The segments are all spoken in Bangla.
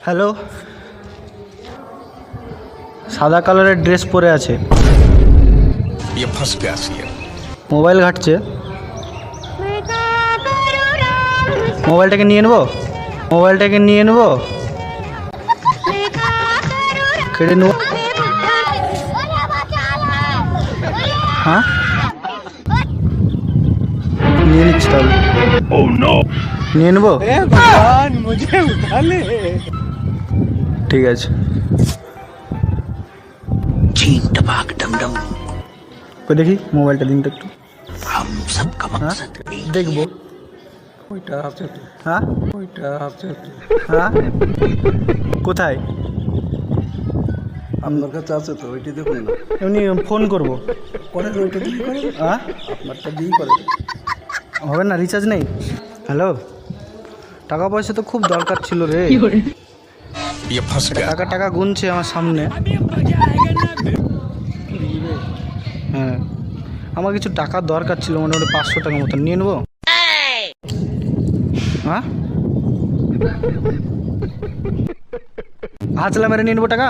হ্যালো? সাদা কালারের ড্রেস পরে আছে। মোবাইল ঘাটছে। মোবাইলটাকে নিয়ে নেব? মোবাইলটাকে নিয়ে নেব? কেড়ে নেব? হ্যাঁ? নিয়ে নিচ্ছি তাহলে। নিয়ে নেব? ঠিক আছে। চিন টপাক ডমডম কই দেখি মোবাইলটা দিন তো একটু হ্যাঁ? দেখব। ওইটা আছে হ্যাঁ? ওইটা আছে হ্যাঁ? কোথায়? আপনার কাছে আছে তো ওইটি দেখুন না। এমনি ফোন করব। করেন ওইটা দিয়ে করেন। হ্যাঁ? আপনারটা দিয়েই করেন। হবে না রিচার্জ নেই। হ্যালো? টাকা পয়সা তো খুব দরকার ছিল রে। ये फंस गया টাকা টাকা গুনছে আমার সামনে হ্যাঁ আমার কিছু টাকার দরকার ছিল মোটামুটি পাঁচশো টাকা মতন নিয়ে নেবো হ্যাঁ হাতলা মেরে নিয়ে নেবো টাকা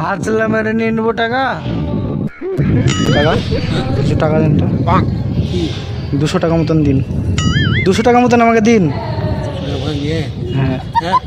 হাতলা মেরে নিয়ে নেবো টাকা টাকা কিছু টাকা দিন তো দুশো টাকা মতন দিন দুশো টাকা মতন আমাকে দিন নিয়ে হ্যাঁ হ্যাঁ